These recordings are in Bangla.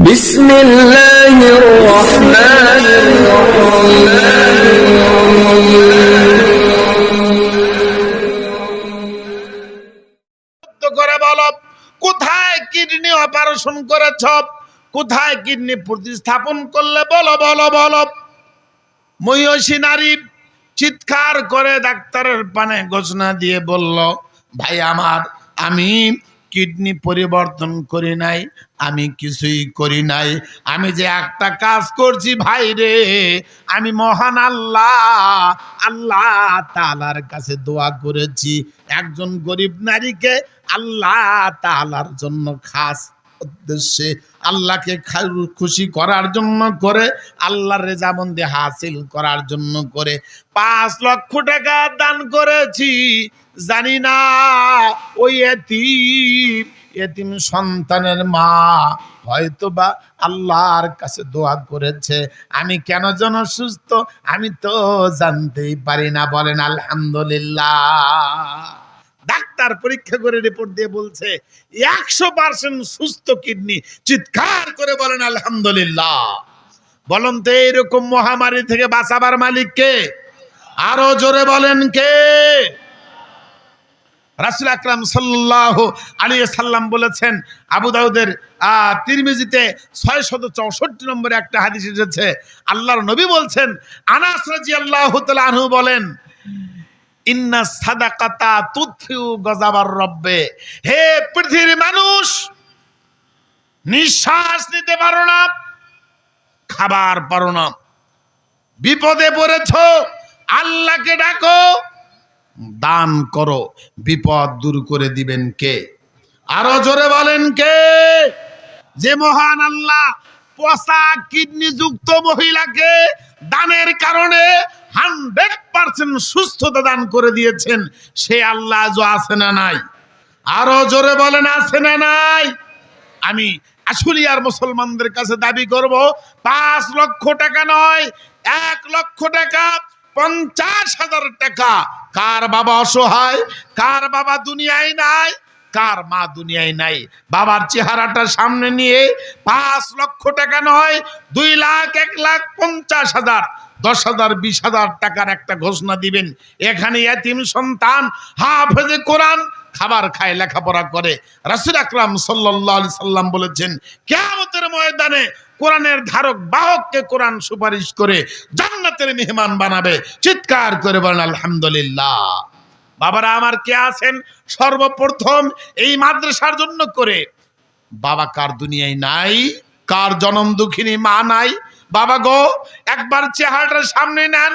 بسم الله الرحمن তো করে বলো কোথায় কিডনি অপারেশন করেছ কোথায় কিডনি প্রতিস্থাপন করলে বলো বলো বলো মহিষী নারী চিৎকার করে ডাক্তারের পানে ঘোষণা দিয়ে বলল ভাই আমার আমি কিডনি পরিবর্তন করি নাই আমি কিছুই করি নাই। আমি যে একটা কাজ করছি, ভাই রে, আমি মহান আল্লাহ আল্লাহ তালার কাছে দোয়া করেছি। একজন গরিব নারীকে আল্লাহ তালার জন্য খাস উদ্দেশ্যে আল্লাহকে খুশি করার জন্য করে, আল্লাহর রেজামন্দি হাসিল করার জন্য করে। পাঁচ লক্ষ টাকা দান করেছি। জানি না ওই এতিম এতিম সন্তানের মা হয়তো বা আল্লাহর কাছে দোয়া করেছে। আমি কেন যেন সুস্থ? আমি তো জানতেই পারি না। বলেন, আলহামদুলিল্লাহ। ডাক্তার পরীক্ষা করে রিপোর্ট দিয়ে বলছে, একশো পার্সেন্ট সুস্থ কিডনি। চিৎকার করে বলেন, আলহামদুলিল্লাহ। বলেন তো এইরকম মহামারী থেকে বাঁচাবার মালিক কে? আরও জোরে বলেন কে? রাসুল আকরাম সাল্লাহ আলী সাল্লাম বলেছেন আবু দাউদের আহ, তিরমিজিতে ছয় শত চৌষট্টি নম্বরে একটা হাদিস এসেছে। আল্লাহর নবী বলছেন আনাস রাজি আল্লাহ আনহু বলেন ইন্না সাদাকাতা তুথিউ গজাবার রব্বে। হে পৃথিবীর মানুষ নিঃশ্বাস নিতে পারো না খাবার পারো না। বিপদে পড়েছ আল্লাহকে ডাকো দান করো, বিপদ দূর করে দিবেন কে? আরও জোরে বলেন কে? যে মহান আল্লাহ পচা কিডনি যুক্ত মহিলাকে দানের কারণে হান্ড্রেড পার্সেন্ট সুস্থতা দান করে দিয়েছেন, সে আল্লাহ আজও আছে না নাই? আরও জোরে বলেন, আছে না নাই? আমি আশুলিয়ার মুসলমানদের কাছে দাবি করব, পাঁচ লক্ষ টাকা নয়, এক লক্ষ টাকা, পঞ্চাশ হাজার টাকা কার বাবা অসহায়? কার বাবা দুনিয়ায় নাই? কার মা দুনিয়ায় নাই? বাবার চেহারাটা সামনে নিয়ে পাঁচ লক্ষ টাকা নয়, দুই লাখ, এক লাখ, পঞ্চাশ হাজার, দশ হাজার, বিশ হাজার টাকার একটা ঘোষণা দিবেন। এখানে এতিম সন্তান হাফেজে কোরআন খাবার খায়, লেখাপড়া করে। রাসুল আকরাম সাল্লাম বলেছেন, কেয়ামতের ময়দানে কোরআনের ধারক বাহককে কোরআন সুপারিশ করে জান্নাতের মেহমান বানাবে। চিৎকার করে বলেন, আলহামদুলিল্লাহ। বাবারা, আমার কে আছেন? সর্বপ্রথম এই মাদ্রাসার জন্য করে। বাবা, কার দুনিয়ায় নাই? কার জনম দুঃখিনী মা নাই? বাবা গো, একবার চেহারাটার সামনে নেন।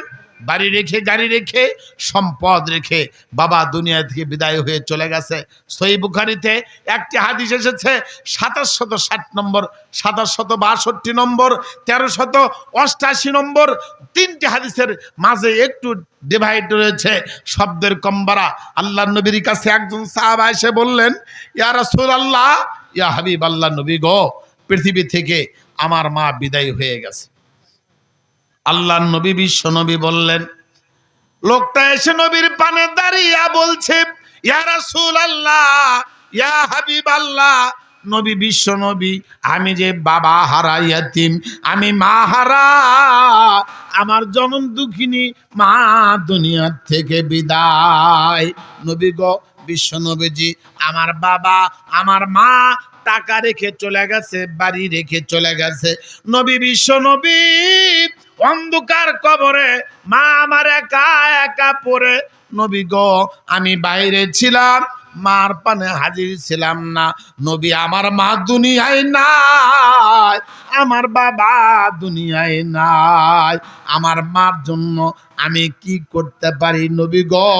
বাড়ি রেখে, গাড়ি রেখে, সম্পদ রেখে বাবা দুনিয়া থেকে বিদায় হয়ে চলে গেছে। সই বুখারিতে একটি হাদিস এসেছে সাতাশ শত ষাট নম্বর সাতাশ শত বাষট্টি নম্বর তেরো শত অষ্টাশি নম্বর, তিনটি হাদিসের মাঝে একটু ডিভাইড রয়েছে। শব্দের কম্বারা আল্লাহ নবীর কাছে একজন সাহাবা এসে বললেন, ইয়া রাসূল আল্লাহ ইয়া হাবিব আল্লাহ নবী গো, পৃথিবী থেকে আমার মা বিদায় হয়ে গেছে। আল্লাহ নবী বিশ্ব নবী বললেন, লোকটা এসে নবীর পানে দাঁড়িয়ে বলছে, ইয়া রাসূল আল্লাহ ইয়া হাবিব আল্লাহ নবী বিশ্ব নবী, আমি যে বাবা হারা ইয়াতিম, আমি মা হারা, আমার জনম দুঃখিনী মা দুনিয়ার থেকে বিদায়। নবী গো বিশ্ব নবীজি, আমার বাবা, আমার মা টাকা রেখে চলে গেছে, বাড়ি রেখে চলে গেছে। নবী বিশ্ব নবী, অন্ধকার কবরে, মা আমার একা একা পড়ে। নবী গো, আমি বাইরে ছিলাম, মার পানে হাজির ছিলাম না। নবী আমার মা দুনিয়ায় নাই, আমার বাবা দুনিয়ায় নাই, আমার মার জন্য আমি কি করতে পারি নবী গো?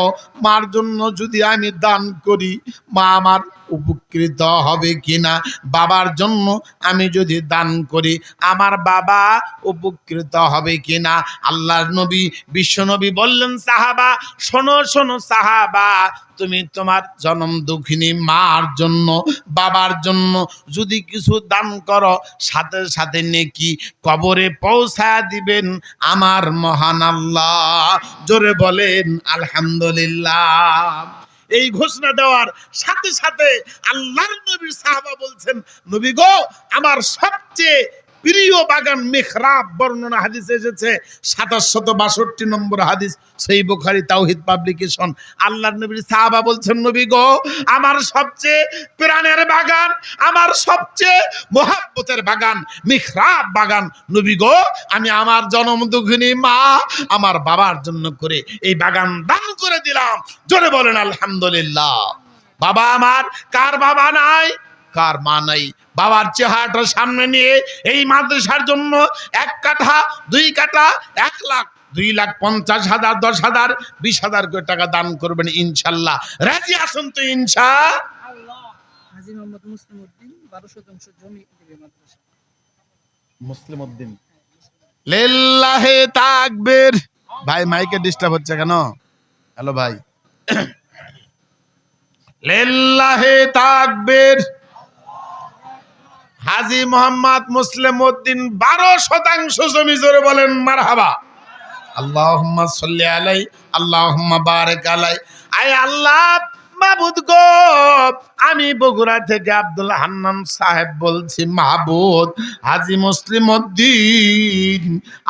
মার জন্য যদি আমি দান করি, মা আমার উপকৃত হবে কিনা? বাবার জন্য আমি যদি দান করি, আমার বাবা উপকৃত হবে কিনা? আল্লাহর নবী, বিশ্ব নবী বললেন, সাহাবা, শোনো শোনো সাহাবা, তুমি তোমার জনম দুঃখিনী মার জন্য, বাবার জন্য যদি কিছু দান করো, সাথে সাথে নেকি কবরে পৌঁছায় দিবেন আমার মহান আল্লাহ। জোরে বলেন, আলহামদুলিল্লাহ। এই ঘোষণা দেওয়ার সাথে সাথে আল্লাহর নবীর সাহাবা বলছেন, নবী গো, আমার সবচেয়ে প্রিয় বাগান মেখরাব বর্ণনা হাদিস এসেছে। সাতাশ শত বাষট্টি নম্বর হাদিস, সেই বোখারি তাওহিদ পাবলিকেশন। আল্লাহর নবীর সাহাবা বলছেন, নবী গো, আমার সবচেয়ে প্রাণের বাগান, আমার সবচেয়ে মহাব্বতের বাগান, মিখরাব বাগান। নবী গো, আমি আমার জনম দুঃখিনী মা, আমার বাবার জন্য করে এই বাগান দান করে দিলাম। জোরে বলেন, আলহামদুলিল্লাহ। বাবা আমার, কার বাবা নাই? কার মা নাই। বাবার চেহারাটা সামনে নিয়ে এই মাদ্রাসার জন্য এক কাঠা দুই কাঠা এক লাখ দুই লাখ পঞ্চাশ হাজার দশ হাজার বিশ হাজার করে টাকা দান করবেন ইনশাল্লাহ। রাজি আসুন তো ইনশা? মুসলিম উদ্দিন লিল্লাহে তাকবীর। ভাই মাইকে ডিস্টার্ব হচ্ছে কেন? হ্যালো ভাই। লিল্লাহে তাকবীর। হাজি মোহাম্মদ মুসলিম উদ্দিন বারো শতাংশ জমি জোরে বলেন, মারহাবা। আল্লাহুম্মা সাল্লি আলাই, আল্লাহুম্মা বারিক আলাই। আয় আল্লাহ মাহবুদ গো, আমি বগুড়া থেকে আব্দুল হান্নান সাহেব বলছি মাহবুদ হাজি মুসলিম উদ্দিন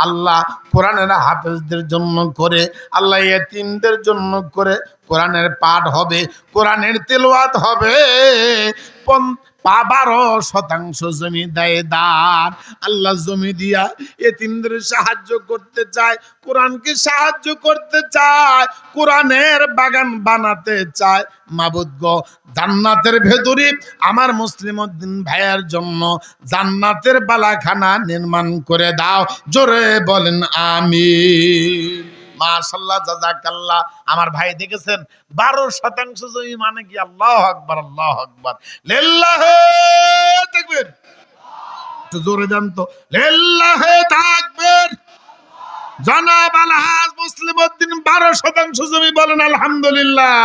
আল্লাহ কোরআনের হাফেজদের জন্য করে, আল্লাহ এতিমদের জন্য করে কোরআনের পাঠ হবে, কোরআনের তেলাওয়াত হবে। বারো শতাংশ জমি দেয় দান। আল্লাহ জমি দিয়া এতিমদের সাহায্য করতে চায়, কোরআনকে সাহায্য করতে চায়, কোরআনের বাগান বানাতে চায়। মাবুদ গো, জান্নাতের ভেতরে আমার মুসলিম উদ্দিন ভাইয়ের জন্য জান্নাতের বালাখানা নির্মাণ করে দাও। জোরে বলেন আমি মাশাল্লাহ জাজাকাল্লাহ আমার ভাই দেখেছেন বারো শতাংশ জমি মানে কি? আল্লাহ আকবার আল্লাহ আকবার। লিল্লাহে তাকবীর। একটু জোরে দেন তো। লিল্লাহে তাকবীর। জনাব আলহাজ মুসলিম উদ্দিন বারো শতাংশ জমি বলেন আলহামদুলিল্লাহ।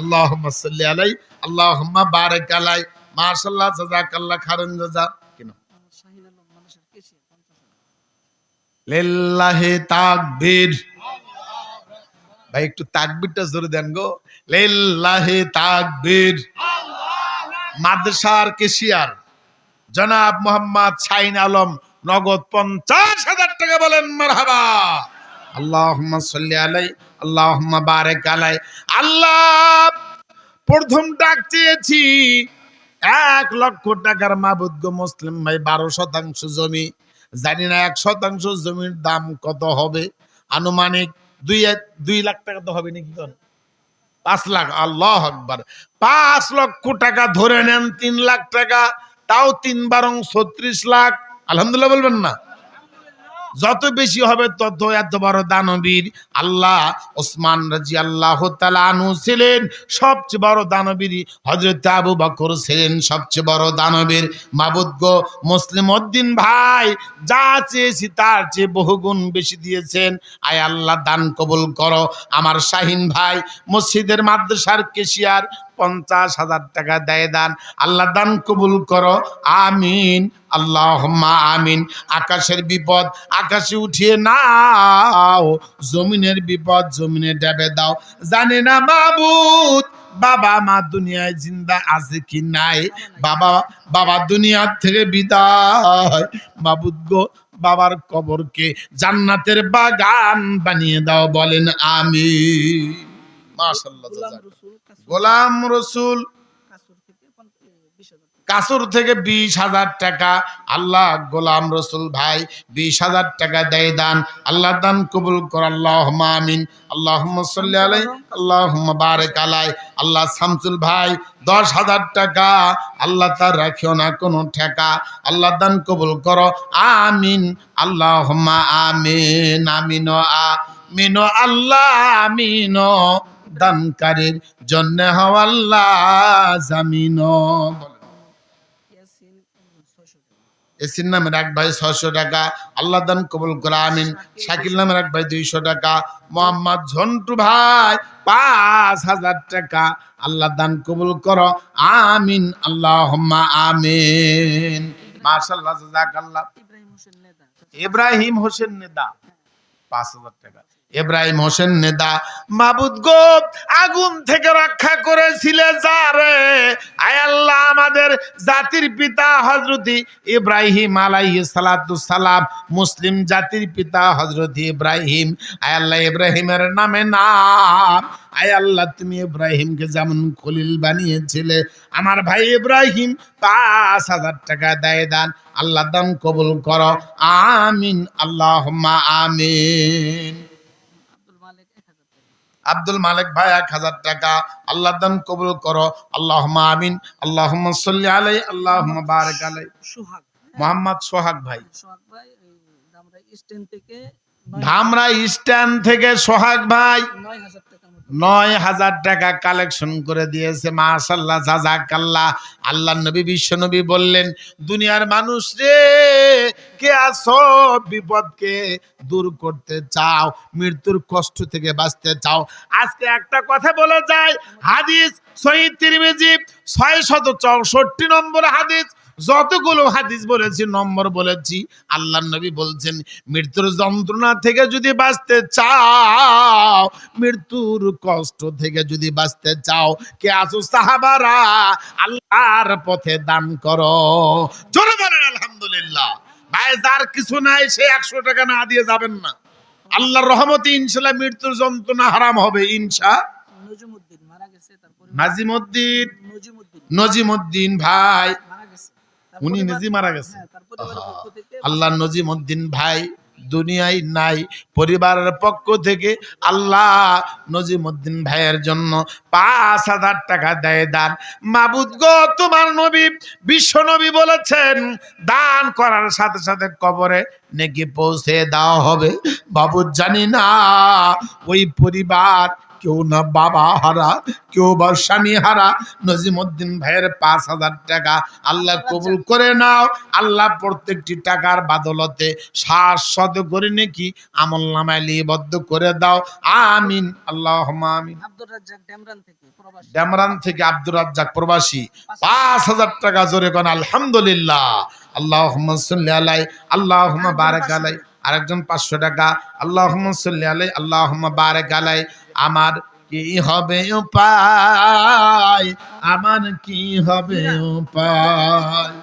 আল্লাহুম্মা সাল্লি আলাই আল্লাহুম্মা বারিক আলাই মাশাআল্লাহ জাযাকাল্লাহ খারান জাযা কেন লিল্লাহি তাকবীর। ভাই, একটু তাকবীরটা জোরে দেন গো। লিল্লাহি তাকবীর। মাদ্রাসার কেশিয়ার। জনাব মোহাম্মদ শাহিন আলম, নগদ পঞ্চাশ হাজার টাকা বলেন, মারহাবা। আল্লাহুম্মা সাল্লি আলাই, আল্লাহুম্মা বারিক আলাই। আল্লাহ, প্রথম ডাক চেয়েছি। এক লক্ষ টাকার মাবুদ্গ মুসলিম ভাই, বারো শতাংশ জমি। জানি না এক শতাংশ জমির দাম কত হবে। আনুমানিক দুই দুই লাখ টাকা তো হবে নাকি কোন? পাঁচ লাখ, আল্লাহ আকবার। পাঁচ লক্ষ টাকা ধরে নেন, তিন লাখ টাকা, তাও তিন বারং ছত্রিশ লাখ। আলহামদুলিল্লাহ বলবেন না? যত বেশি হবে, তত এত বড় দানবীর আল্লাহ ওসমান রাজি আল্লাহ আনু ছিলেন। সবচেয়ে বড় দানবীর হজরত আবু বকর ছিলেন সবচেয়ে বড় দানবীর। মাবুদ্গ মুসলিম উদ্দিন ভাই, যা চেয়েছি তার চেয়ে বহুগুণ বেশি দিয়েছেন। আয় আল্লাহ, দান কবুল করো। আমার শাহিন ভাই, মসজিদের মাদ্রাসার কেশিয়ার পঞ্চাশ হাজার টাকা দেয় দান। আল্লাহ দান কবুল করো। আমিন। আল্লাহ আমিন। আকাশের বিপদ আকাশে উঠিয়ে নাও। জমিনের বিপদ জমিনে ডেবে দাও। জানে না মাবুদ, বাবা মা দুনিয়ায় জিন্দা আছে কি নাই? বাবা বাবা দুনিয়ার থেকে বিদায়। বাবুদ গো, বাবার কবরকে জান্নাতের বাগান বানিয়ে দাও। বলেন আমি মাশাল্লাহ গোলাম রসুল কাসুর থেকে বিশ হাজার টাকা। আল্লাহ গোলাম রসুল ভাই বিশ হাজার টাকা দেয় দান। আল্লাহ দান কবুল কর আল্লাহ আমিন। আল্লাহ আলাই আল্লাহ বারেক আলাই। আল্লাহ শামসুল ভাই দশ হাজার টাকা। আল্লাহ তার রাখিও না কোনো ঠেকা। আল্লাহ দান কবুল করো আমিন। আল্লাহ আমিন আমিন আমিন আল্লাহ আমিন দানকারীর জন্য হওয়াল্লাহ জামিন। এসির নামের এক ভাই ছয়শো টাকা আল্লাহ দান কবুল করে আমিন। শাকিল নামের এক ভাই দুইশো টাকা মোহাম্মদ ঝন্টু ভাই পাঁচ হাজার টাকা আল্লাহ দান কবুল করো আমিন আল্লাহ আমিন। মাশাল্লাহ ইব্রাহিম হোসেন নেতা ইব্রাহিম হোসেন নেদা পাঁচ হাজার টাকা। ইব্রাহিম হোসেন নেদা মাবুদ গো, আগুন থেকে রক্ষা করেছিলে যারে আয় আল্লাহ, আমাদের জাতির পিতা হজরতি ইব্রাহিম আলাইহিস সালাতু সালাম, মুসলিম জাতির পিতা হজরতি ইব্রাহিম। আয় আল্লাহ, ইব্রাহিমের নামে নাম। আয় আল্লাহ, তুমি ইব্রাহিমকে যেমন খলিল বানিয়েছিলে, আমার ভাই ইব্রাহিম পাঁচ হাজার টাকা দেয় দান। আল্লাহ দান কবুল করো। আমিন আল্লাহ আমিন আব্দুল মালিক এক হাজার টাকা আব্দুল মালিক ভাই এক হাজার টাকা। আল্লাহ দান কবুল করো। আল্লাহ আমিন। আল্লাহ সাল্লি আলাই আল্লাহ বারেক আলাই। সোহাগ মোহাম্মদ সোহাগ ভাই। সোহাগ ভাই থেকে ধামরা স্ট্যান্ড থেকে সোহাগ ভাই। নয় হাজার টাকা কালেকশন করে দিয়েছে মাশাল্লাহ জাজাকাল্লাহ। আল্লাহ নবী, বিশ্ব নবী বললেন, দুনিয়ার মানুষ রে, কে আসো বিপদকে দূর করতে চাও, মৃত্যুর কষ্ট থেকে বাঁচতে চাও। আজকে একটা কথা বলা যায়, হাদিস শহীদ তিরমিজি ছয় শত চৌষট্টি নম্বর হাদিস। যতগুলো হাদিস বলেছি নম্বর বলেছি আল্লাহ নবী বলছেন মৃত্যুর যন্ত্রণা থেকে যদি বাঁচতে চাও মৃত্যুর কষ্ট থেকে যদি বাঁচতে চাও কে আসো সাহাবারা? আল্লাহর পথে দান করো। জোরে বলেন আলহামদুলিল্লাহ। ভাই যার কিছু নাই সে একশো টাকা না দিয়ে যাবেন না। আল্লাহর রহমতে ইনশাল্লাহ মৃত্যুর যন্ত্রণা হারাম হবে ইনশা। নজিমুদ্দিন। নাজিমুদ্দিন ভাই। উনি নিজে মারা গেছে। হ্যাঁ, থেকে আল্লাহ নজিমুদ্দিন ভাই দুনিয়ায় নাই পরিবারের পক্ষ থেকে আল্লাহ নজিমুদ্দিন ভাইয়ের জন্য পাঁচ হাজার টাকা দেয় দান। মাবুদ গো তোমার নবী বিশ্ব নবী বলেছেন দান করার সাথে সাথে কবরে নেকি পৌঁছে দেওয়া হবে। বাবু জানি না ওই পরিবার কেউ না বাবা হারা কেউ বা স্বামী হারা। নজিমুদ্দিন ভাইয়ের পাঁচ হাজার টাকা আল্লাহ কবুল করে নাও। আল্লাহ প্রত্যেকটি টাকার বাদলতে শাশ্বত করে নাকি আমল নামায় লিবদ্ধ করে দাও। আমিন। আল্লাহ আমিন। ডেমরান থেকে আব্দুর রাজ্জাক প্রবাসী। পাঁচ হাজার টাকা জোরে কোন আলহামদুলিল্লাহ। আল্লাহ আলাই আল্লাহ বারেক আলাই। আরেকজন পাঁচশো টাকা আল্লাহ সাল্লি আলাই আল্লাহ বারেক আলাই আমার কি হবে উপায়? আমার কি হবে উপায়?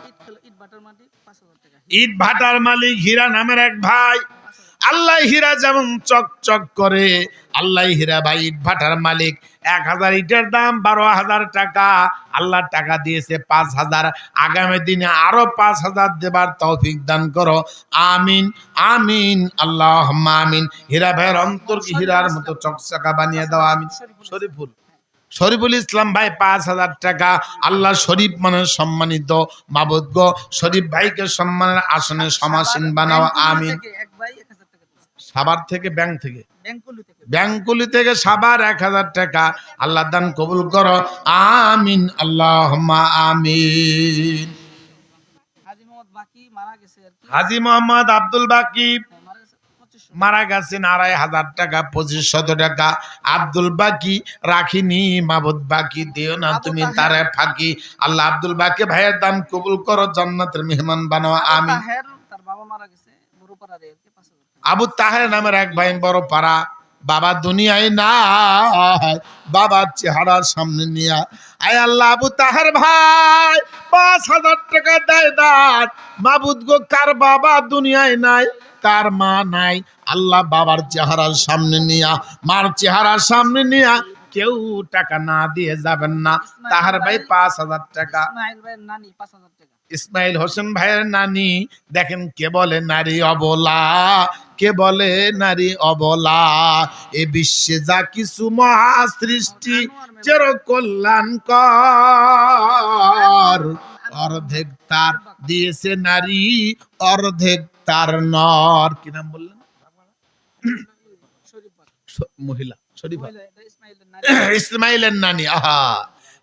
ইট ভাটার মালিক হীরা নামের এক ভাই। আল্লাহ হীরা যেমন চকচক করে, আল্লাহ হীরা ভাই ইট ভাটার মালিক এক হাজার ইটের দাম, বারো হাজার টাকা। আল্লাহ টাকা দিয়েছে পাঁচ হাজার। আগামী দিনে আরও পাঁচ হাজার দেবার তৌফিক দান করো। আমিন আমিন আল্লাহ আমিন। হীরা ভাইয়ের অন্তর হীরার মতো চকচকা বানিয়ে দাও, আমিন। শরীফুল। শরীফুল ইসলাম ভাই, পাঁচ হাজার টাকা। আল্লাহ শরীফ মানে সম্মানিত মাবুদ গো। শরীফ ভাইকে সম্মানের আসনে সমাসীন বানাও, আমিন। সাবার থেকে, ব্যাংক থেকে। ব্যাংকুলি থেকে সাবার এক হাজার টাকা। আল্লাহ দান কবুল করো। আমিন আল্লাহ আমিন। হাজি মোহাম্মদ আব্দুল বাকি হ্যাঁ, মারা গেছেন আড়াই হাজার টাকা পঁচিশ শত টাকা। আব্দুল বাকি রাখিনি মাবুদ বাকি দিও না তুমি তারে ফাঁকি। আল্লাহ আব্দুল বাকি ভাইয়ের দান কবুল করো জান্নাতের মেহমান বানাও তাহের, তার বাবা মারা গেছে আবু তাহের নামের এক ভাই বড় পাড়া। বাবা দুনিয়ায় না বাবার চেহারার সামনে নিয়া আয়। আল্লাহ আবু তাহের ভাই, পাঁচ হাজার টাকা দেয় দান মাবুদ গো, কার বাবা দুনিয়ায় নাই, কার মা নাই। আল্লাহ বাবার চেহারার সামনে নিয়া মার চেহারার সামনে নিয়া কেউ টাকা না দিয়ে যাবেন না। তাহার ভাই পাঁচ হাজার টাকা। ইসমাইল হোসেন ভাইয়ের নানি দেখেন কে বলে নারী অবলা কে বলে নারী অবলা। এ বিশ্বে যা কিছু মহা সৃষ্টি চের কল্যাণ কর অর্ধেক তার দিয়েছে নারী অর্ধেক তার নর। কি নাম বললেন? মহিলা। শরীফা। ইসমাইলের নানি। আহা।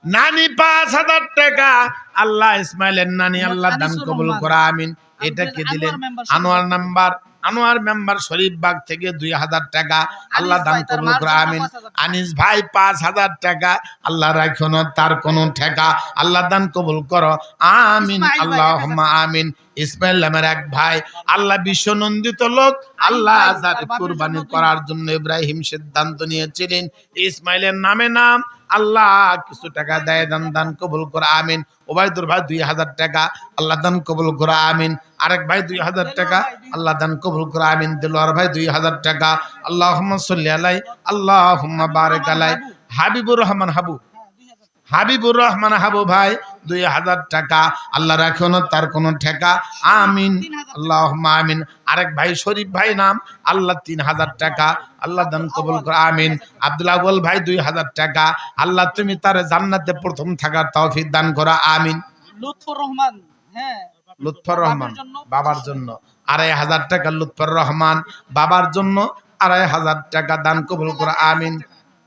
নানি পাঁচ হাজার টাকা। আল্লাহ ইসমাইলের নানি আল্লাহ দান কবুল করা আমিন। এটা কে দিলেন Anwar number. Anwar member Sharif bug থেকে দুই হাজার টাকা আল্লাহ দান ভাই, তার কবুল মার করে জন্য আমিন আনিস ভাই পাঁচ হাজার টাকা আল্লাহ রাখো না তার কোনো ঠেকা। আল্লাহ দান কবুল করো। আমিন আল্লাহ। আমিন। ইসমাইল নামের এক ভাই। আল্লাহ বিশ্ব নন্দিত লোক। আল্লাহ আজাদ কুরবানি করার জন্য ইব্রাহিম সিদ্ধান্ত নিয়েছিলেন। ইসমাইলের নামে নাম। আল্লাহ কিছু টাকা দেয় দান দান কবুল করে আমিন। ওবায়দুর ভাই দুই হাজার টাকা। আল্লাহ দান কবুল করে আমিন। আরেক ভাই দুই হাজার টাকা। আল্লাহ দান কবুল করে, আমিন। দিলওয়ার ভাই দুই হাজার টাকা। আল্লাহ সাল্লি আলাই আল্লাহ বারেক আলাই। হাবিবুর রহমান হাবু। 2000 টাকা। হাবিবুর রহমান হাবু ভাই দুই হাজার টাকা। আল্লাহ রাখো না তার কোনো ঠেকা। আমিন। আল্লাহ আমিন। আরেক ভাই শরীফ ভাই নাম, আল্লাহ তিন হাজার টাকা। আল্লাহ দান কবুল করে, আমিন। আব্দুল আউয়াল ভাই দুই হাজার টাকা। আল্লাহ তুমি তার জান্নাতে প্রথম থাকার তৌফিক দান করা, আমিন। লুৎফর রহমান হ্যাঁ। লুৎফর রহমান বাবার জন্য। আড়াই হাজার টাকা লুৎফর রহমান বাবার জন্য আড়াই হাজার টাকা দান কবুল করা আমিন।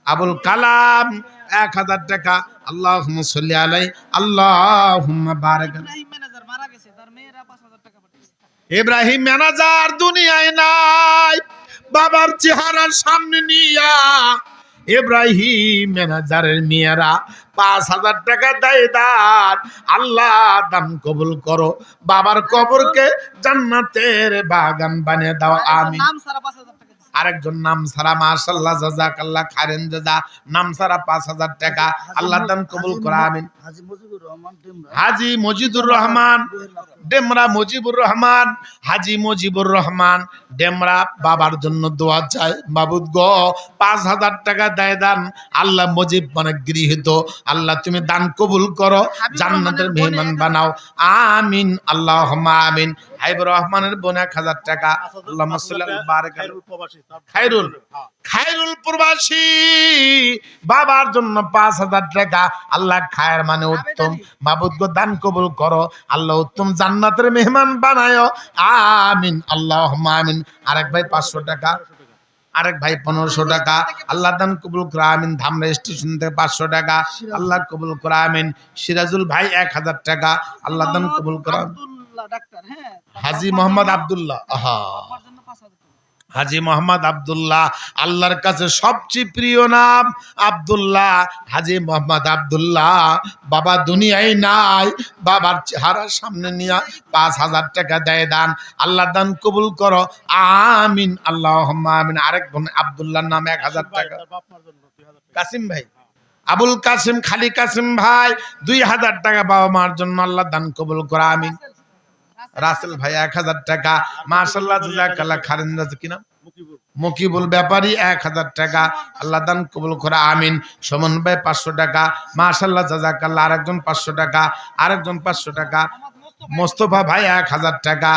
আবুল কালাম এক হাজার টাকা আল্লাহ সাল্লি আলাই আল্লাহ বারাক ইব্রাহিম ম্যানেজার মারা গেছে তার মেয়েরা 5000 টাকা পাঠিয়েছে। ইব্রাহিম ম্যানেজার দুনিয়ায় নাই বাবার চেহারার সামনে নিয়া ইব্রাহিম ম্যানেজারের মেয়েরা পাঁচ হাজার টাকা দেয় দান। আল্লাহ দান কবুল করো। বাবার কবরকে জান্নাতের বাগান বানিয়ে দাও আমি নাম সারা 5000 টাকা দিছে। আরেকজন নাম সারা মাশাল্লাহ জাজাক আল্লাহ খারেন জাজা নাম সারা পাঁচ হাজার টাকা। আল্লাহ দান কবুল করা আমিন। হাজি মজিদুর রহমান ডেমরা। মুজিবুর রহমান হাজি মুজিবুর রহমান ডেমরা বাবার জন্য দোয়া চায় বাবুদ গ পাঁচ হাজার টাকা দেয় দান আল্লাহ মজিব মানে গৃহীত। আল্লাহ তুমি দান কবুল করো জান্নাতের মেহমান বানাও। আমিন আল্লাহ আমিন। হাইবুর রহমানের বোন এক হাজার টাকা। বারেক খাইরুল প্রবাসী, বাবার জন্য পাঁচ হাজার টাকা। আল্লাহ খায়ের মানে উত্তম। মাবুদ গো দান কবুল করো। আল্লাহ উত্তম জান্নাতের মেহমান বানায়। আমিন আল্লাহ আমিন। আরেক ভাই পাঁচশো টাকা। আরেক ভাই পনেরোশো টাকা। আল্লাহ দান কবুল করে, আমিন। ধামরা স্টেশন থেকে পাঁচশো টাকা। আল্লাহ কবুল করে, আমিন। সিরাজুল ভাই এক হাজার টাকা। আল্লাহ দান কবুল করে। হ্যাঁ? হাজি মোহাম্মদ আব্দুল্লাহ আহা। বাবার জন্য 5000 টাকা। হাজি মোহাম্মদ আব্দুল্লাহ আল্লাহর কাছে সবচেয়ে প্রিয় নাম আব্দুল্লাহ হাজি মোহাম্মদ আব্দুল্লাহ। বাবা দুনিয়ায় নাই বাবার চেহারার সামনে নিয়ে পাঁচ হাজার টাকা দেয় দান আল্লাহ দান কবুল করো আমিন আল্লাহ আমিন। আরেক বোন আব্দুল্লাহর নাম এক হাজার টাকা। কাসিম ভাই আবুল কাসিম খালি কাসিম ভাই দুই হাজার টাকা বাবা মার জন্য আল্লাহ দান কবুল করা আমিন। রাসেল ভাই এক হাজার টাকা। মার্শাল্লাহ জাজাকাল্লাহ খারেন রাজা কিনা মকিবুল। ব্যাপারী এক হাজার টাকা। আল্লাহ দান কবুল করে আমিন। সমন ভাই পাঁচশো টাকা। মার্শাল্লাহ জাজাকাল্লাহ আরেকজন পাঁচশো টাকা। আরেকজন পাঁচশো টাকা। মোস্তফা ভাই এক হাজার টাকা।